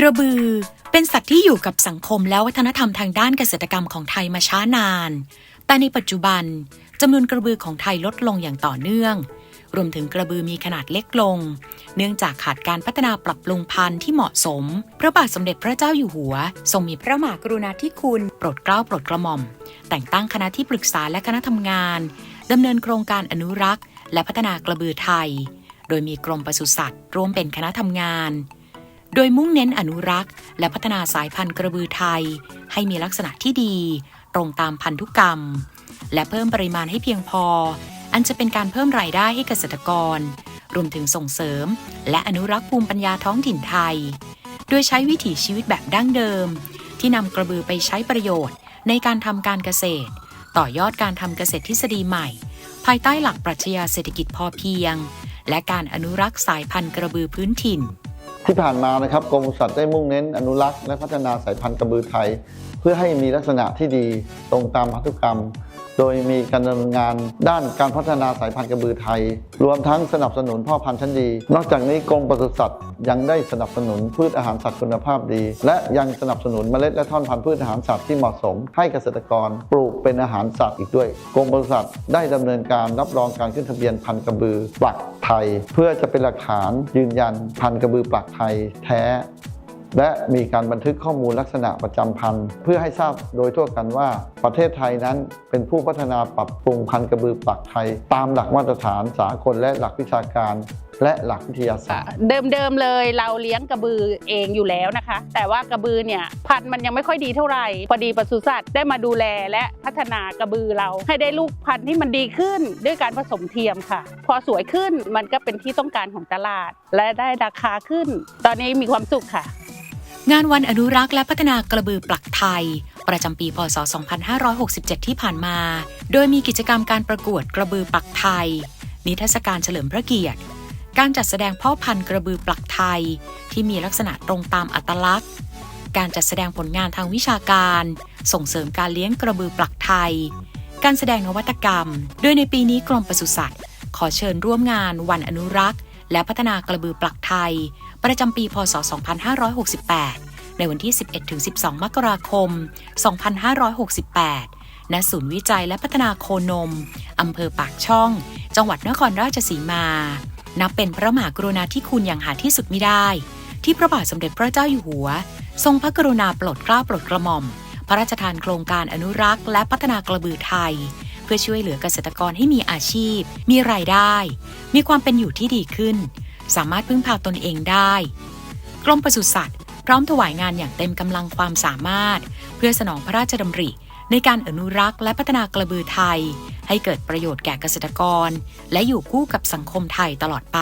กระบือ เป็นสัตว์ที่อยู่กับสังคมและวัฒนธรรมทางด้านเกษตรกรรมของไทยมาช้านาน แต่ในปัจจุบันจำนวนกระบือของไทยลดลงอย่างต่อเนื่อง รวมถึงกระบือมีขนาดเล็กลง เนื่องจากขาดการพัฒนาปรับปรุงพันธุ์ที่เหมาะสม พระบาทสมเด็จพระเจ้าอยู่หัว ทรงมีพระมหากรุณาธิคุณโปรดเกล้าโปรดกระหม่อม แต่งตั้งคณะที่ปรึกษาและคณะทำงานดำเนินโครงการอนุรักษ์ และพัฒนากระบือไทย โดยมีกรมปศุสัตว์ร่วมเป็นคณะทำงาน โดยมุ่งเน้นอนุรักษ์ และพัฒนาสายพันธุ์กระบือไทย ให้มีลักษณะที่ดี ตรงตามพันธุกรรม และเพิ่มปริมาณให้เพียงพอ อันจะเป็นการเพิ่มรายได้ให้เกษตรกร รวมถึงส่งเสริม และอนุรักษ์ภูมิปัญญาท้องถิ่นไทย โดยใช้วิถีชีวิตแบบดั้งเดิม ที่นำกระบือไปใช้ประโยชน์ ในการทำการเกษตร ต่อยอดการทำเกษตรทฤษฎีใหม่ ภายใต้หลักปรัชญาเศรษฐกิจพอเพียง และการอนุรักษ์สายพันธุ์กระบือพื้นถิ่น ที่ผ่านมานะครับกรมปศุสัตว์ได้มุ่งเน้นอนุรักษ์และพัฒนาสายพันธุ์กระบือไทย เพื่อให้มีลักษณะที่ดีตรงตามพันธุกรรม โดยมีการดำเนินงานด้านการพัฒนาสายพันธุ์กระบือไทย รวมทั้งสนับสนุนพ่อพันธุ์ชั้นดี นอกจากนี้กรมปศุสัตว์ยังได้สนับสนุนพืชอาหารสัตว์คุณภาพดี และยังสนับสนุนเมล็ดและท่อนพันธุ์พืชอาหารสัตว์ที่เหมาะสม ให้เกษตรกรปลูกเป็นอาหารสัตว์อีกด้วย กรมปศุสัตว์ได้ดำเนินการรับรองการขึ้นทะเบียนพันธุ์กระบือปลัก ไทย เพื่อจะเป็นหลักฐานยืนยันพันธุ์กระบือปลักไทยแท้ และมีการบันทึกข้อมูลลักษณะประจำพันธุ์เพื่อให้ทราบโดยทั่วกันว่าประเทศไทยนั้นเป็นผู้พัฒนาปรับปรุงพันธุ์กระบือปักไทย ตามหลักมาตรฐานสากลและหลักวิชาการ และหลักวิทยาศาสตร์ เดิมๆเลยเราเลี้ยงกระบือเองอยู่แล้วนะคะ แต่ว่ากระบือเนี่ยพันธุ์มันยังไม่ค่อยดีเท่าไหร่ พอดีปศุสัตว์ได้มาดูแลและพัฒนากระบือเรา ให้ได้ลูกพันธุ์ที่มันดีขึ้นด้วยการผสมเทียมค่ะ พอสวยขึ้นมันก็เป็นที่ต้องการของตลาด และได้ราคาขึ้น ตอนนี้มีความสุขค่ะ งานวันอนุรักษ์และพัฒนากระบือปลักไทยประจำปี พศ 2567 ที่ผ่านมา โดยมีกิจกรรมการประกวดกระบือปลักไทย นิทรรศการเฉลิมพระเกียรติ การจัดแสดงพ่อพันธุ์กระบือปลักไทย ที่มีลักษณะตรงตามอัตลักษณ์ การจัดแสดงผลงานทางวิชาการ ส่งเสริมการเลี้ยงกระบือปลักไทย การแสดงนวัตกรรม โดยในปีนี้กรมปศุสัตว์ ขอเชิญร่วมงานวันอนุรักษ์ และพัฒนากระบือปลักไทย ประจำปีพศ 2568 ในวันที่ 11-12 มกราคม 2568ณศูนย์วิจัยและพัฒนาโคนม อำเภอปากช่อง จังหวัดนครราชสีมา นับเป็นพระมหากรุณาธิคุณอย่างหาที่สุดมิได้ ที่พระบาทสมเด็จพระเจ้าอยู่หัว ทรงพระกรุณาโปรดเกล้าโปรดกระหม่อม พระราชทานโครงการอนุรักษ์ และพัฒนากระบือไทย เพื่อช่วยเหลือเกษตรกรให้มีอาชีพ มีรายได้ มีความเป็นอยู่ที่ดีขึ้น สามารถพึ่งพาตนเองได้ กรมปศุสัตว์ พร้อมถวายงานอย่างเต็มกำลังความสามารถ เพื่อสนองพระราชดำริ ในการอนุรักษ์และพัฒนากระบือไทย ให้เกิดประโยชน์แก่เกษตรกร และอยู่คู่กับสังคมไทยตลอดไป